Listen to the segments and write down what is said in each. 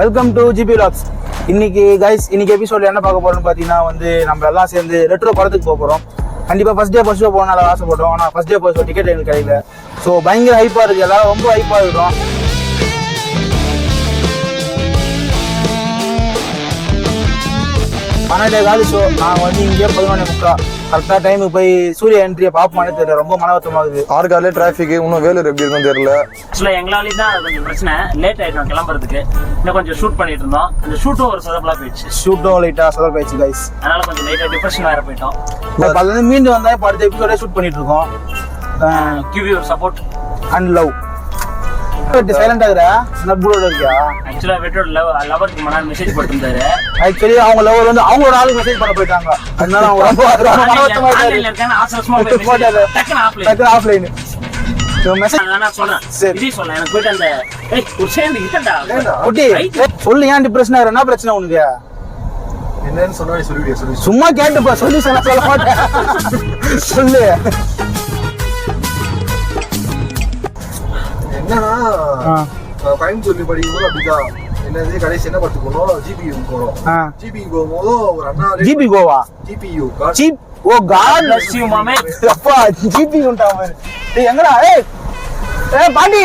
Welcome to GB lakhs இன்னைக்கு guys இன்னைக்கு எபிசோட்ல என்ன பார்க்க போறோம்னு பார்த்தீங்கன்னா வந்து நம்ம எல்லாம் சேர்ந்து ரெட்ரோ படத்துக்கு போக போறோம். கண்டிப்பா ஃபர்ஸ்ட் டே ஃபர்ஸ்ட் ஷோ போகணும் ஆசைப்பட்டோம். ஆனால் first day first show ticket எனக்கு கிடைக்கல. ஸோ பயங்கர ஹைப்பா இருக்கு. எல்லாம் ரொம்ப ஹைப்பா இருக்கும் பன்னெண்டே காலி ஷோ நான் வந்து இங்கே பதினொன்று முக்கா. கரெக்டாக டைமுக்கு போய் சூரிய என்ட்ரியை பார்ப்போம்னு தெரியல. ரொம்ப மனவத்தமாகுது ஆறு காலையில டிராஃபிக் இன்னும் வேலூர் எப்படி இருக்குன்னு தெரியல. ஆக்சுவலாக எங்களாலேயும் தான் அது கொஞ்சம் பிரச்சனை. லேட் ஆயிட்டோம் கிளம்புறதுக்கு. இன்னும் கொஞ்சம் ஷூட் பண்ணிட்டு இருந்தோம். அந்த ஷூட்டும் ஒரு சொதப்பலா போயிடுச்சு. ஷூட்டும் லைட்டாக சொதல் போயிடுச்சு கைஸ் அதனால கொஞ்சம் லைட்டாக டிப்ரெஷன் வேற போயிட்டோம். இப்போ அதுலேருந்து மீண்டு வந்தா இப்போ அடுத்த எபிசோடே ஷூட் பண்ணிட்டு இருக்கோம். Give your support and love silent ஆகுற நட்புலோட இருக்கியா? ஆக்சுவலாக வெட்டோட லவ் லவருக்கு மன மெசேஜ் போட்டிருந்தாரு. ஆக்சுவலி அவங்க லவர் வந்து அவங்களோட ஆளுக்கு மெசேஜ் பண்ண போயிட்டாங்க. அதனால. டக்குன்னு ஆஃப்லைன் சொல்லு ஏன் டிப்ரெஷன் என்ன பிரச்சனை உனக்கு? என்னன்னு சொன்னா சொல்லிவிடியா சொல்லி. சும்மா கேட்டுப்பா சொல்லி சொல்ல சொல்ல மாட்டேன். சொல்லு. என்னன்னா கோயம்புத்தூர்ல படிக்கும்போது அப்படிதான். என்னது கடைசி என்ன படத்துக்கு போனோம்? ஜிபியு போனோம். ஜிபி போகும்போது ஒரு அண்ணா ஜிபி கோவா? ஜிபியு jeep oh god Bless you, மாமே. அப்பா ஜிபி உண்டா டேய் எங்கடா? ஏய். ஏய் பாண்டி.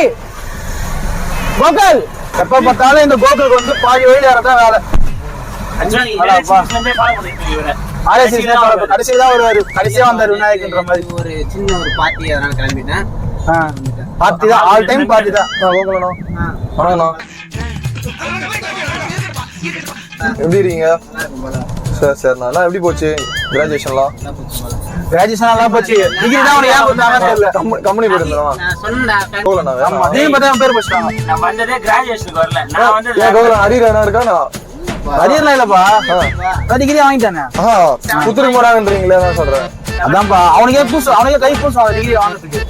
கோகுல். எப்ப பார்த்தாலும் இந்த கோகுலுக்கு வந்து பாதி வழியில வரதான் வேலை. கடைசியா தான் வருவாரு. கடைசியா வந்தாரு விநாயகன்ற மாதிரி. ஒரு சின்ன ஒரு பார்ட்டி அதனால கிளம்பிட்டேன். பார்ட்டி தான். ஆல் டைம் பார்ட்டி தான். வணக்கண்ணா எப்படி இருக்கீங்க? சரி சரிண்ணா எல்லாம் எப்படி போச்சு? கிராஜுவேஷன்லாம் கிராஜுவேஷன் எல்லாம் போச்சு. டிகிரி தான் உனக்கு ஏன் கொடுத்தாங்க தெரியல. கம்பெனி போயிருந்தோம் நான் கோகுலண்ணா ஆமா பார்த்தா பேர் போச்சுட்டாங்க நான் வந்ததே கிராஜுவேஷனுக்கு வரல நான் வந்து ஏன் கோகுலன் அரியர் அரியர்லாம் இல்லப்பா. நான் டிகிரி வாங்கிட்டானே. போறாங்கன்றீங்களே தான் சொல்றேன். அதான்ப்பா அவனுக்கே பூசு அவனுக்கே கை பூசு அவன் டிகிரி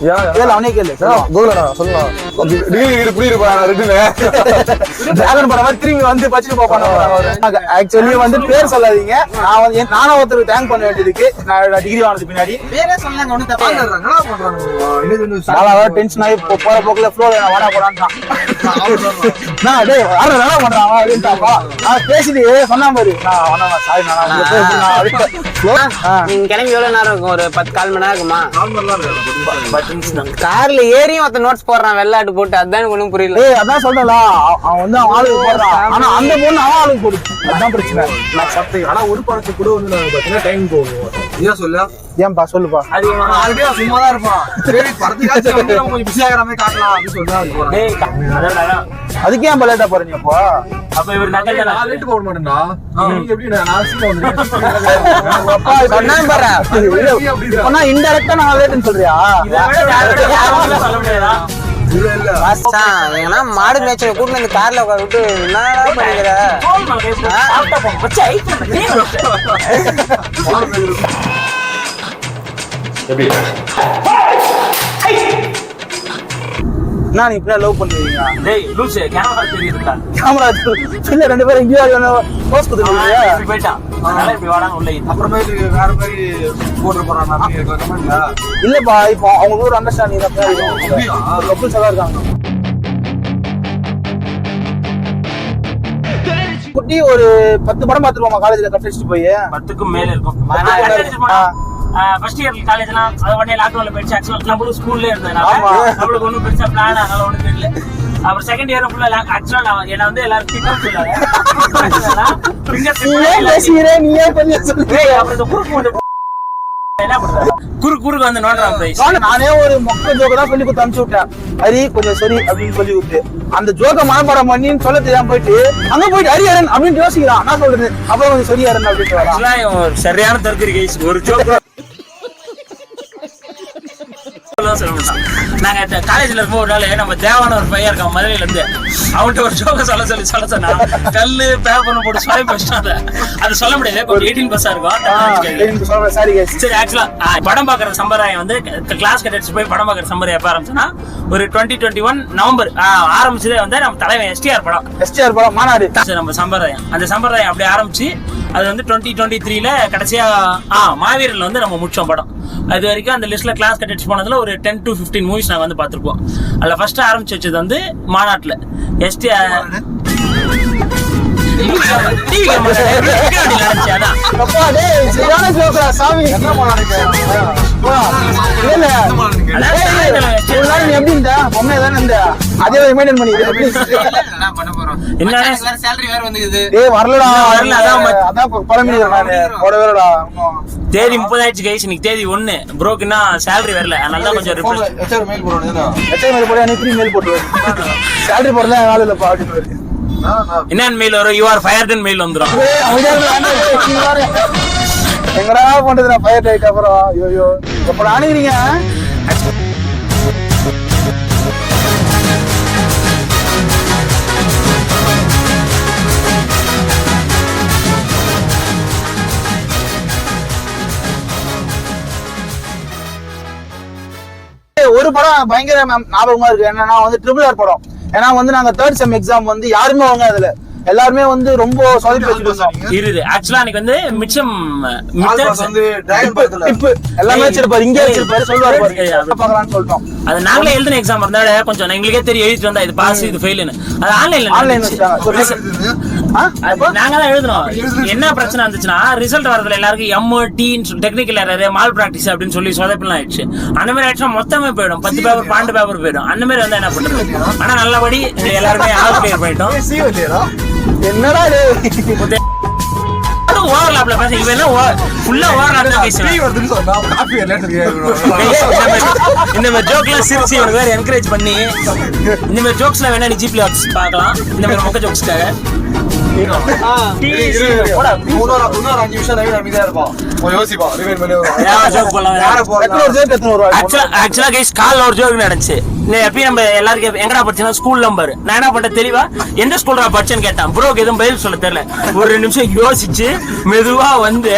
ஏன் கேளு அவனே கேளு கோகுலண்ணா சொல்லலாம் டிகிரி டிகிரி டிராகன் படம் மாதிரி திரும்பி வந்து பச்சிட்டு போப்பான ஆக்சுவலி வந்து பேர் சொல்லாதீங்க நான் வந்து நானும் ஒருத்தருக்கு தேங்க் பண்ண வேண்டியதுக்கு நான் டிகிரி வாங்கினது பின்னாடி பேரே சொன்னாங்க ஒன்றும் தப்பா நாலாவது டென்ஷன் ஆகி போற போக்குல ஃப்ளோ வடா போடான்ட்டான் நான் டேய் வர நல்லா பண்றான் அவன் அப்படின்ட்டாப்பா நான் பேசிட்டு சொன்னா பாரு நான் சாரி நான் நான் கிளம்பி எவ்வளவு நேரம் இருக்கும் ஒரு பத்து கால் மணி நேரம் இருக்குமா கார்ல ஏறியும் ஒருத்த நோட்ஸ் போடுறான் வெள்ளாட்டு போட்டு அதான் ஒண்ணும் புரியல. ஏய் அதான் சொல்றல அவன் வந்து அவன் ஆளுக்கு போடுறான் ஆனா அந்த பொண்ணு அவன் ஆளுக்கு போடுச்சு அதான் பிரச்சனை. ஆனா ஒரு படத்துக்கு கூட வந்து டைம் போகும். ஏன் சொல்ல? ஏன்பா சொல்லுப்பா. அது சும்மா தான் இருப்பான். சரி படத்துக்காச்சும் வந்து நம்ம கொஞ்சம் பிஸி ஆகிற மாதிரி காட்டலாம் அப்படின்னு சொல்லி தான் போறேன். டேய் அதான் அதான். அதுக்கே ஏன் லேட்டா போறீங்க இப்போ? அப்ப இவர் எப்படி நான் அப்பா பாரு இப்பனா இன்டைரக்டா நான் சொல்றியா? சொல்ல முடியாதா? இல்ல இல்ல. மச்சான், ஏன்னா மாடு மேய்ச்சல கூட்டு வந்து கார்ல உட்கார விட்டு என்னடா பண்ணிக்கிற? சாப்பிட்டா. எப்படி? நான் இப்படியா லவ் பண்ணுவீங்க டேய், லூசு, தெரியுதுடா. கேமரா இல்ல ரெண்டு பேரும் இங்கேயா போஸ்ட் கொடுத்துருக்கீங்க இப்படி போயிட்டான். அதனால இப்படி வாடான்னு உள்ள இரு. அப்புறமேட்டு வேற மாதிரி போட்டு போறான் கமெண்ட்ல. இல்லப்பா இப்போ அவங்க ஒரு அண்டர்ஸ்டாண்டிங் தான் கப்புள்ஸ் எல்லாம் இருக்காங்க. குட்டி ஒரு பத்து படம் பார்த்துருவோமா காலேஜ்ல கட் அடிச்சுட்டு போய்? பத்துக்கும் மேல இருக்கும். Year college எல்லாம் அது உடனே lockdown ல போயிடுச்சு. Actual நம்மளும் school ல இருந்ததுனால. நம்மளுக்கு ஒண்ணும் பெருசா plan அதனால ஒண்ணும் தெரியல. அப்புறம் second year full ஆ actual நான் என்னை வந்து எல்லாரும் திட்டவும் சொன்னாங்க. Fingers நீ full ஆ ஏன் எல்லாத்தையும் பேசுகிறே நீ ஏன் பண்ணி சொல்லு டேய், அப்புறம் இந்த குறுக்கு வந்து என்ன பண்றது? குறு குறுக்கு வந்து நோண்டுறான் பிரைஸ் நானே ஒரு மொக்க ஜோக்க தான் சொல்லி கொடுத்து அனுப்பிச்சு விட்டேன் ஹரி கொஞ்சம் சரி அப்படின்னு சொல்லி கொடுத்து அந்த ஜோக்க மனப்பாடம் பண்ணின்னு சொல்ல தெரியாம போயிட்டு அங்க போயிட்டு ஹரிஹரன் அப்படின்னு யோசிக்கிறான் நான் சொல்றது அப்புறம் கொஞ்சம் சரியாரன் அப்படின்னு ஒரு சரியான தற்கொலை கைஸ் ஒரு ஜோக் சொல்ல மாட்டான் நாங்க காலேஜ்ல இருப்போம் ஒரு நாள் நம்ம தேவான ஒரு பையன் இருக்கான் மதுரையில இருந்து அவன்கிட்ட ஒரு ஜோக்க சொல்ல சொல்லி சொல்ல சொன்னா கல்லு பேப்பர் போட்டு சொல்லி வச்சிட்டாங்க அது சொல்ல முடியாது கொஞ்சம் எயிட்டீன் பஸ்ஸா இருக்கும். சாரி ஆக்சுவலா படம் பாக்குற சம்பிரதாயம் வந்து கிளாஸ் கட்டடிச்சு போய் படம் பாக்குற சம்பிரதாயம் எப்ப ஆரம்பிச்சுன்னா ஒரு டுவெண்ட்டி டுவெண்ட்டி ஒன் நவம்பர் ஆரம்பிச்சதே வந்து நம்ம தலைவன் எஸ்டிஆர் படம். எஸ்டிஆர் படம் மாநாடு. நம்ம சம்பிரதாயம். அந்த சம்பிரதாயம் அப்படி ஆரம்பிச்சு அது வந்து டுவெண்ட்டி டுவெண்ட்டி த்ரீல கடைசியா ஆ மாவீரன்ல வந்து நம்ம முடிச்சோம் படம். அது வரைக்கும் அந்த லிஸ்ட்ல கிளாஸ் கட்டடிச்சு போனதுல ஒரு டென் டு ஃபிஃப்டீன் மூவிஸ் நாங்க வந்து பார்த்திருப்போம். அதுல ஃபர்ஸ்ட் ஆரம்பிச்சு வச்சது வந்து மாநாட்டுல. எஸ்டி எப்படி இருந்த பொம்மை தானே இருந்த? அதே ரிமைண்ட் பண்ணி எப்படி என்ன சேலரி வேற வந்துக்குது ஏய் வரலடா. வரல, அதான் அதான் பழமிக்கிறேன் நானு போட வேறடா இன்னும் தேதி முப்பதாயிடுச்சு கைஸ் இன்னைக்கு தேதி ஒண்ணு. ப்ரோக்கு இன்னும் சேலரி வரல. அதனால தான் கொஞ்சம் ரிஃப்ரெஷ் ஹெச்ஆர் மெயில் போடுறோம் எச்சை மேல போட நீ மேல் போட்டு சேலரி போடல இல்லப்பா அப்படின்னு வருது. என்னன்னு மெயில் வரும்? யூ ஆர் ஃபயர்டன் மெயில் வந்துடும் ஏய், அமைதியா இரு, வேண்டாம், ஏய், நீ வேற. எங்கடா பண்றது நான் ஃபயர் டைட் அப்புறம். ஐயோ எப்ப அணுகிறீங்க? ஒரு படம் பயங்கர ஞாபகமா இருக்கு. என்னன்னா வந்து ட்ரிபிள் ஆர் படம். ஏன்னா வந்து நாங்க தேர்ட் செம் எக்ஸாம் வந்து யாருமே வாங்க அதுல எல்லாருமே வந்து ரொம்ப சொதப்பி வச்சுட்டு இருந்தோம் இருது. ஆக்சுவலா எனக்கு வந்து மிச்சம் டிப்பு எல்லாமே வச்சிருப்பாரு இங்கே வச்சிருப்பாரு சொல்லுவாரு பார்க்கலாம்னு சொல்லிட்டோம். அது நாங்களே எழுதின எக்ஸாம் இருந்தால கொஞ்சம் எங்களுக்கே தெரியும் எழுதிட்டு வந்தா இது பாஸ் இது ஃபெயில்னு அது ஆன்லைன்ல ஆன்லைன் நாங்க தான் எழுதணும். என்ன பிரச்சனை இருந்துச்சுன்னா ரிசல்ட் வரதுல எல்லாருக்கும் எம் டீன்னு டெக்னிக்கல் எரர் மால் பிராக்டிஸ் அப்படின்னு சொல்லி சொதப்பலாம் ஆயிடுச்சு. அந்த மாதிரி ஆயிடுச்சுன்னா மொத்தமே போயிடும். பத்து பேப்பர் பன்னெண்டு பேப்பர் போயிடும். அந்த மாதிரி வந்தா என்ன பண்றது? ஆனா நல்லபடி எல்லாருமே ஆல் கிளியர் பண்ணிட்டோம் என்னடா ஓவர்லாப்ல பேச இவன் ஃபுல்லா ஓவர்லாப் தான் பேசுவேன் காப்பி இந்த மாதிரி ஜோக்லாம் சிரிச்சு இவனுக்கு வேற என்கரேஜ் பண்ணி இந்த மாதிரி ஜோக்ஸ்லாம் வேணா நீ ஜிப்ல பார்க்கலாம். இந்த மாதிரி மொக்க ஜோக்ஸ்க்காக இன்னொரு அஞ்சு நிமிஷம் நவீன் அமைதியா இருப்பான் யோசிப்பான் ரிவைன் பண்ணி ஆக்சுவலா கைஸ் கால்ல ஒரு ஜோக் நடந்துச்சு எப்பயும் நம்ம எல்லாருக்கும் எங்கடா படிச்சேன்னா ஸ்கூல் நம்பர் நான் என்ன பண்ணேன் தெளிவா எந்த ஸ்கூல்ரா படிச்சேன்னு கேட்டான் ப்ரோக்கு எதுவும் பதில் சொல்ல தெரியல ஒரு ரெண்டு நிமிஷம் யோசிச்சு மெதுவா வந்து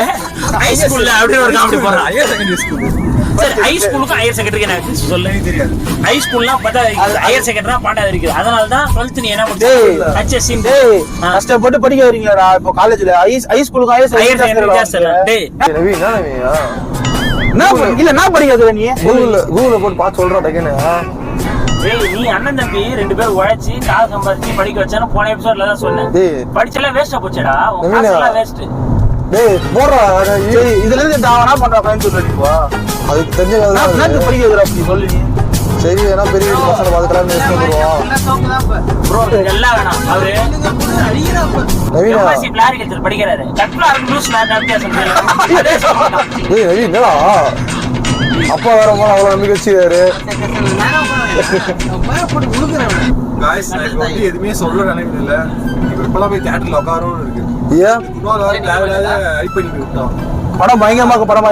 ஹை ஸ்கூல்ல அப்படின்னு ஒரு காமெடி போடுறான் சரி ஹை ஸ்கூலுக்கும் ஹையர் செகண்டரிக்கு எனக்கு சொல்லு தெரியாது. ஹை ஸ்கூல்லாம் பார்த்தா ஹையர் செகண்டரி பாண்டாது இருக்குது. அதனால தான் டுவெல்த் நீ என்ன. பண்ண ஹச்எஸ்சி டேய் கஷ்டப்பட்டு படிக்க வரீங்களாடா இப்போ காலேஜ்ல ஹை ஹை ஹையர் செகண்டரி டேய். நவீன் என்ன இல்ல என்ன படிக்காத நீ? கூகுள்ல கூகுள்ல போட்டு பார்த்து சொல்றா டக்குன்னு. டேய் நீ அண்ணன் தம்பி ரெண்டு பேரும் உழைச்சி காசு சம்பாதிச்சு படிக்க வச்சானு போன எபிசோட்ல தான் சொன்னேன். படிச்செல்லாம் வேஸ்டா போச்சுடா. வேஸ்ட் டேய் போடுறா இதுல இருந்து என்ன பண்றேன் கோயம்புத்தூர் இப்போ அதுக்கு தெரிஞ்ச கதை நான் தான் என்னத்துக்கு அது. படிக்க வைக்கிற அப்படி சொல்லு சரி ஏன்னா பெரிய ப்ரோ வேணாம். அவரு படிக்கிறாரு. நவீன் என்னடா? அப்பா வேற போல அவ்வளவு நம்பிக்கை வச்சுக்காரு எதுவுமே சொல்ல நினைவு இல்ல இப்போ இப்பெல்லாம் போய் இருக்கு. ஏன்? படம் பயங்கரமா படம்.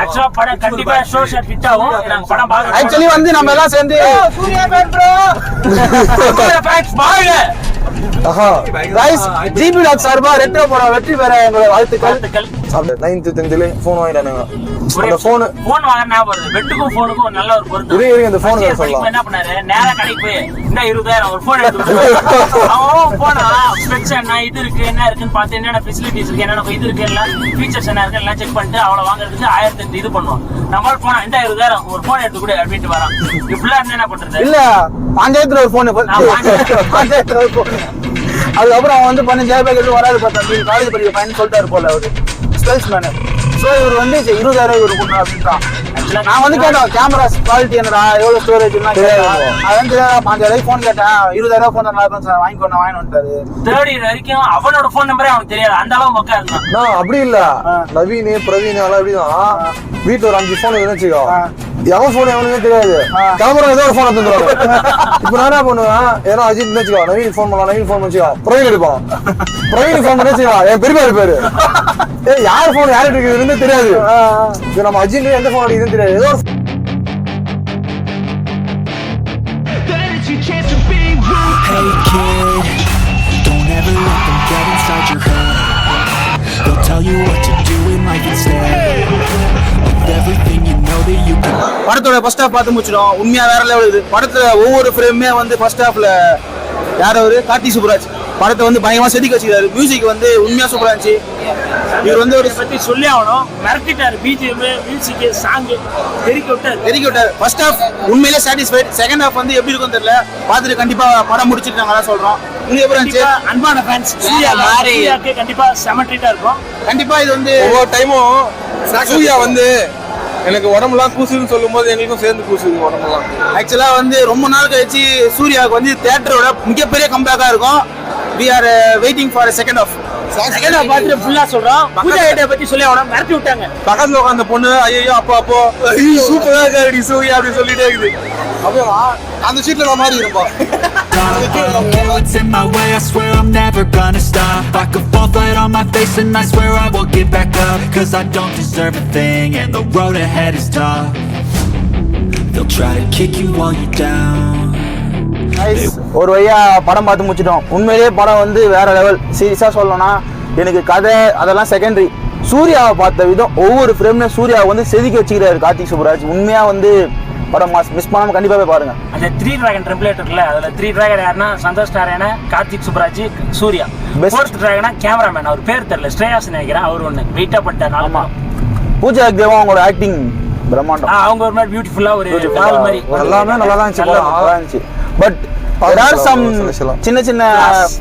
ஆக்சுவலா கண்டிப்பா ஷோ ஷாட் ஹிட் ஆகும். நாங்க படம் பார்க்க ஆக்சுவலி வந்து நம்ம எல்லாம் சேர்ந்து ஜிபி டாக் சார்பா ரெட்ரோ படம் வெற்றி பெற எங்களோட வாழ்த்துக்கள். அப்படி நைன்த்து டென்த்ல ஃபோன் வாங்கிட்டானுங்க. அந்த ஃபோனு போன் வாங்க ஞாபகம் வருது பெட்டுக்கும் போனுக்கும் ஒரு நல்ல ஒரு பொருத்தம். இரு, இரு, இந்த phone First year வேற சொல்லலாம். என்ன பண்ணாரு? நேரா கடைக்கு போய் இந்த இருபதாயிரம் ஒரு போன் எடுத்து. அவன் போனா ஸ்பெக்ஸ் என்ன? இது இருக்கு என்ன இருக்குன்னு பார்த்து என்னென்ன ஃபெசிலிட்டிஸ் இருக்கு என்னென்ன இது இருக்கு எல்லாம் ஃபீச்சர்ஸ் என்ன இருக்கு எல்லாம் செக் பண்ணிட்டு அவளை வாங்குறதுக்கு ஆயிரத்தி எட்டு இது பண்ணுவான். நம்மளால போனா இந்த இருபதாயிரம் ஒரு போன் எடுத்து கொடு அப்படின்ட்டு வரான். இப்படிலாம் என்ன பண்றது? இல்ல பஞ்சாயத்துல ஒரு போன் ஆ, பஞ்சாயத்து. பஞ்சாயத்துல ஒரு போன் அதுக்கப்புறம் அவன் வந்து பண்ண ஜெயபாக் வராது பார்த்தா காலேஜ் படிக்க பையன் சொல்லிட்டாரு போல அவரு. Sales menu. ஸோ இவர் வந்து இருபதாயிரம் இவர் கொடுங்க அப்படின்றான். நான் வந்து கேட்டோம் கேமரா குவாலிட்டி என்னடா எவ்வளவு ஸ்டோரேஜ் அதான் தெரியாதா பாஞ்சாயிரம் ஃபோன் கேட்டேன். இருபதாயிரம் ஃபோன் நல்லா இருக்கும் சார் வாங்கி கொண்டு வாங்கி வந்துட்டாரு. தேர்ட் இயர் வரைக்கும் அவனோட போன் நம்பரே அவனுக்கு தெரியாது. அந்த அளவு மக்கா இருந்தான். அப்படி இல்ல. நவீன் பிரவீன் எல்லாம் எப்படிதான் வீட்டுல ஒரு அஞ்சு போன் வச்சுக்கோ. எவன் போன் எவனுமே தெரியாது. கேமரா ஏதோ ஒரு போன் எடுத்துருவாரு இப்ப நான் என்ன பண்ணுவேன்? ஏன்னா அஜித் வச்சுக்கோ நவீன் போன் பண்ணலாம் நவீன் போன் வச்சுக்கோ. பிரவீன் எடுப்பான். பிரவீன் போன் பண்ணி வச்சுக்கோ. என் பெரியப்பா இருப்பாரு. ஏய் யார் போன் யார் இருக்குதுன்னு தெரியாது. இது நம்ம அஜித் எந்த போன் அடிக்குதுன்னு தெரியாது ஏதோ ஒரு Hey kid, don't ever let them get inside your head. They'll tell you what to do in life instead of everything you know that you can. படத்தோட ஃபர்ஸ்ட் ஹாஃப் பார்த்து முடிச்சிடும் உண்மையா வேற லெவல் இது படத்துல ஒவ்வொரு ஃப்ரேமுமே வந்து ஃபர்ஸ்ட் ஹாஃப்ல யார் அவரு கார்த்தி சுப்ராஜ் படத்தை வந்து பயங்கரமா செதுக்கி வச்சுக்கிறாரு. மியூசிக் வந்து உண்மையா சூப்பரா இருந்துச்சு. இவர் வந்து ஒரு பத்தி சொல்லி ஆகணும். மிரட்டிட்டாரு பிஜிஎம் மியூசிக் சாங் தெரிக்க விட்டாரு. தெரிவிக்க விட்டார். ஃபர்ஸ்ட் ஹாஃப் உண்மையிலே சாட்டிஸ்ஃபைட் செகண்ட் ஹாஃப் வந்து எப்படி இருக்கும்னு தெரியல. பார்த்துட்டு கண்டிப்பா படம் இருந்துச்சு? கண்டிப்பா அன்பான ஃபேன்ஸ் கண்டிப்பா செம ட்ரீட்டா இருக்கும் கண்டிப்பா இது வந்து ஒவ்வொரு டைமும் சூர்யா வந்து எனக்கு உடம்புலாம் கூசுதுன்னு சொல்லும் போது எங்களுக்கும் சேர்ந்து கூசுது உடம்புலாம். ஆக்சுவலா வந்து ரொம்ப நாள் கழிச்சு சூர்யாவுக்கு வந்து தியேட்டரோட மிகப்பெரிய கம்பேக்கா இருக்கும். we are waiting for second half second half பார்த்துட்டு ஃபுல்லா சொல்றோம் பூஜா ஐடியா பத்தி சொல்லி அவன மிரட்டி விட்டாங்க பக்கத்துல உட்காந்த பொண்ணு ஐயோ அப்போ அப்போ சூப்பரா இருக்காடி சூர்யா அப்படி சொல்லிட்டே இருக்குது அப்படியே அந்த சீட்ல நான் மாறி இருப்பா What's in my way, I swear I'm never gonna stop I could fall flat on my face and I swear I will get back up Cause I don't deserve a thing and the road ahead is tough They'll try to kick you while you're down ஒரு வழியா படம் பார்த்து முடிச்சிட்டோம். உண்மையிலேயே படம் வந்து வேற level சீரியஸா சொல்லணும்னா எனக்கு கதை அதெல்லாம் செகண்டரி சூர்யாவை பார்த்த விதம் ஒவ்வொரு ஃப்ரேம்ல சூர்யாவை வந்து செதுக்கி வச்சுக்கிறாரு கார்த்திக் சுப்ராஜ் உண்மையா வந்து படம் மிஸ் பண்ணாம கண்டிப்பா போய் பாருங்க. அந்த த்ரீ டிராகன் டெம்ப்ளேட் இருக்குல்ல அதுல த்ரீ டிராகன் யாருன்னா சந்தோஷ் நாராயண கார்த்திக் சுப்ராஜ் சூர்யா. ஃபோர்த் டிராகனா கேமராமேன் அவர் பேர் தெரியல ஸ்ரேயாஸ் நினைக்கிறேன். அவர் ஒண்ணு. வெயிட்டா பண்ணிட்டார் ஆமா. பூஜா தேவா அவங்களோட ஆக்டிங் பிரம்மாண்டம். அவங்க ஒரு மாதிரி பியூட்டிஃபுல்லா ஒரு மாதிரி. எல்லாமே நல்லா தான் இருந்துச்சு. நல்லா இருந்துச்சு. பட் சொல்லலாம். சின்ன சின்ன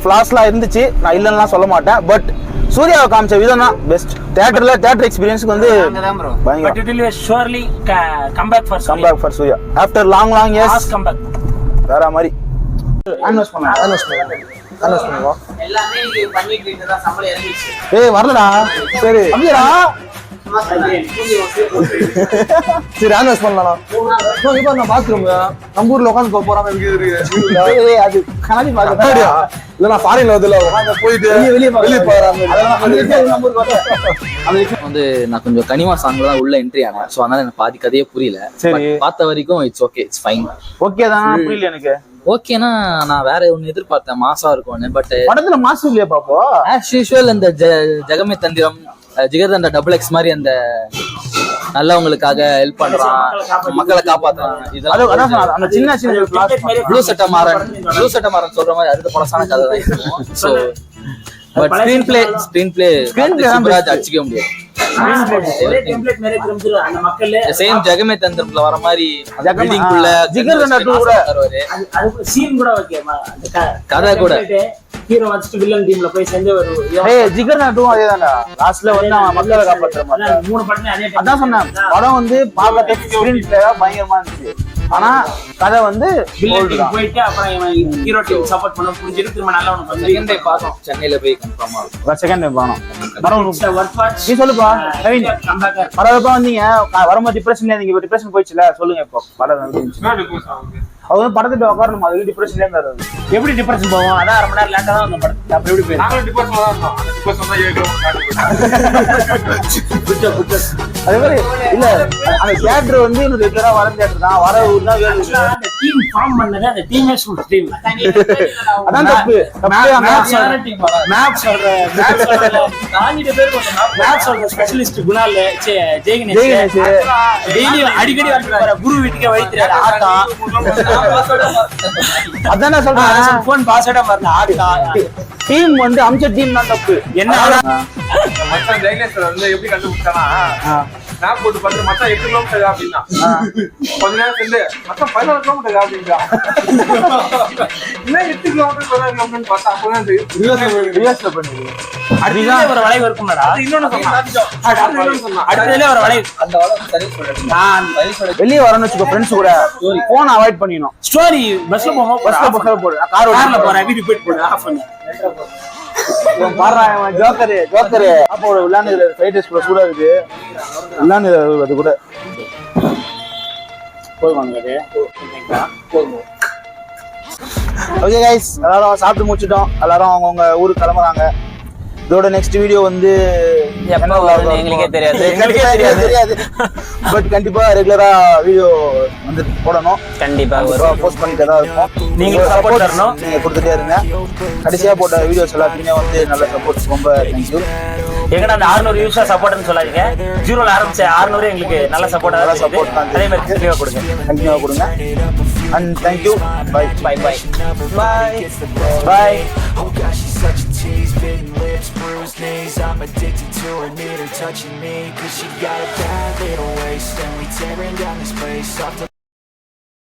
ஃபிளாஸ்லாம் இருந்துச்சு. நான் இல்லைன்னா சொல்ல மாட்டேன். பட் சூர்யாவை காமிச்ச விதம் தான் பெஸ்ட் தியேட்டர்ல தியேட்டர் எக்ஸ்பீரியன்ஸ்க்கு வந்து பட் பயங்கரம். It will surely comeback for come back for Suriya after long long years comeback வேற மாதிரி. அன்வெஸ்ட் பண்ணலாம் அனௌன்ஸ் பண்ணுவா எல்லாமே பண்ணிட்டு தான் சம்பளம் இறங்கிடுச்சு. ஏய் வரலடா. சரி. அப்படியா சரி அனௌன்ஸ் பண்ணலாம் இப்போ நான் பாத்ரூம். நம்ம ஊர்ல உட்காந்து போறாம இருக்கு. ஏய், அது கண்ணாடி பாக்குறேன் இல்ல நான் ஃபாரின்ல வந்து உட்காந்து போயிட்டு வெளியே வெளியே போறாங்க வந்து நான் கொஞ்சம் கனிமா சாங்ல தான் உள்ள என்ட்ரி ஆனேன். ஸோ அதனால எனக்கு பாதி கதையே புரியல. பார்த்த வரைக்கும் it's okay it's fine okay தான் புரியல எனக்கு. ஓகேனா நான் வேற ஒன்னு எதிர்பார்த்தேன். மாசா இருக்கும்னு பட் படத்துல மாசு இல்லையா பாப்போ? ஆஸ் யூஸ்வல் அந்த ஜ- ஜெகமே தந்திரம் ஜிகர்தண்டா டபுள் எக்ஸ் மாதிரி அந்த நல்லவங்களுக்காக ஹெல்ப் பண்றான் மக்களை காப்பாத்துறான். இதெல்லாம் அந்த சின்ன சின்ன ப்ளூ சட்ட மாறன். ப்ளூ சட்ட மாறன் சொல்ற மாதிரி அடுத்த பழசான கதை தான் so but screenplay screenplay best. அடிச்சுக்க முடியாது. சேம் ஜெகமே தந்திரம்ல வர மாதிரி பில்டிங் குள்ள கூட. கதை கூட. ஹீரோ வச்சுட்டு வில்லன் டீம்ல போய் சேர்ந்து ஒரு ஏய் ஜிகர் நாட்டும் அதே தான்டா லாஸ்ட்ல வந்து அவன் மக்களை காப்பாத்துற மாதிரி. மூணு படமே அதே. அதான் சொன்னேன். படம் வந்து பார்க்க ஸ்கிரீன் பிளேயா பயங்கரமா இருந்துச்சு. ஆனா கதை வந்து போயிட்டு அப்புறம் இவன் ஹீரோ டீம் சப்போர்ட் பண்ண புரிஞ்சுட்டு திரும்ப நல்லவனுக்கு வந்து செகண்ட் டே பார்த்தோம். சென்னையில போய் கன்ஃபார்மா செகண்ட் படம் படம் ஒர்க் வாட்ச் நீ சொல்லுப்பா கவின். கம்பேக் பரவாயில்லப்பா வந்தீங்க. வரும்போது டிப்ரெஷன்ல இருந்தீங்க இப்போ டிப்ரெஷன் போயிடுச்சுல சொல்லுங்க இப்போ. படம் அவர் வந்து படத்துட்டு உட்காரணும் அதுக்கு டிப்ரெஷன்ல இருந்தாரு அவரு. எப்படி டிப்ரெஷன் போவோம்? அதான் அரை மணி நேரம் லேட்டா தான் அந்த படம் அப்படி எப்படி போயிருக்கு அதே மாதிரி இல்ல அந்த தியேட்டர் வந்து இன்னும் ரெகுலரா வர தியேட்டர் தான். வர ஊர் தான் அந்த டீம் ஃபார்ம் பண்ணது அந்த டீமே சூப்பர் டீம் அதான் தப்பு. மேப் சொல்ற மேப் சொல்ற பேர் மேப் சொல்ற ஸ்பெஷலிஸ்ட் குணால் ஜெயகணேஷ். டெய்லி அடிக்கடி வந்து வர குரு வீட்டுக்கே வைத்திருக்காரு ஆட்டா அதான் நான் சொல்றேன் போன் பாஸ்வேர்டா வரல ஆட்டா டீம் வந்து அமிச்ச டீம் தான் தப்பு. என்ன மச்சான் ஜெயலேஸ்வர் வந்து எப்படி கண்டுபிடிச்சானா? மேப் போட்டு பார்த்து மச்சான் எட்டு கிலோமீட்டர் அப்படின்னா. கொஞ்ச நேரம் சென்று மச்சான் பதினாறு கிலோமீட்டர் அப்படின்றா என்ன எட்டு கிலோமீட்டர் பதினாறு கிலோமீட்டர் பார்த்தா அப்பதான் தெரியும் ரிவர்ஸ்ல பண்ணுது அடுத்ததுல ஒரு வளைவு இருக்கும்டா இன்னொன்னு சொன்னான். அடுத்ததுல ஒரு வளைவு. அந்த வளம் சரி சொல்றேன் வெளியே வரணும்னு வச்சுக்கோ ஃப்ரெண்ட்ஸ் கூட. போன் அவாய்ட் பண்ணிடணும். ஸ்டோரி பஸ்ல போவோம் பஸ்ல பஸ்ல போடு. கார் கார்ல போறேன். வீட்டுக்கு போயிட்டு போடு. ஆஃப் பண்ணு பாடுறான் ஜோக்கரு ஜோக்கரு. அப்போ விளையாண்டு ஃப்ரைட் ரைஸ் கூட சூடா இருக்கு விளையாண்டு அது கூட ஓகே கைஸ் எல்லாரும் சாப்பிட்டு முடிச்சிட்டோம். எல்லாரும் அவங்கவுங்க ஊருக்கு கிளம்புறாங்க. இதோட நெக்ஸ்ட் வீடியோ வந்து எங்களுக்கே தெரியாது. எங்களுக்கே தெரியாது. தெரியாது. பட் கண்டிப்பா ரெகுலரா வீடியோ வந்து போடணும். கண்டிப்பா போஸ்ட் பண்ணிட்டு தான் இருக்கும். நீங்க உங்க support support தரணும். நீங்க கொடுத்துட்டே இருங்க. கடைசியா போட்ட வீடியோஸ் எல்லாத்துக்குமே வந்து நல்ல சப்போர்ட் ரொம்ப தேங்க்யூ எங்கடா அந்த 600 யூஸா சப்போர்ட்னு சொல்லாதீங்க ஜீரோல ஆரம்பிச்ச 600 எங்களுக்கு நல்ல சப்போர்ட் நல்ல support சப்போர்ட் தான். அதே மாதிரி கண்டிப்பா கொடுங்க கண்டினியூவா கொடுங்க and thank you bye bye bye bye Oh gosh, she's such a tease Bitten lips, bruised knees I'm addicted to her, need her touching me Cause she got a bad little waist And we tearing down this place off the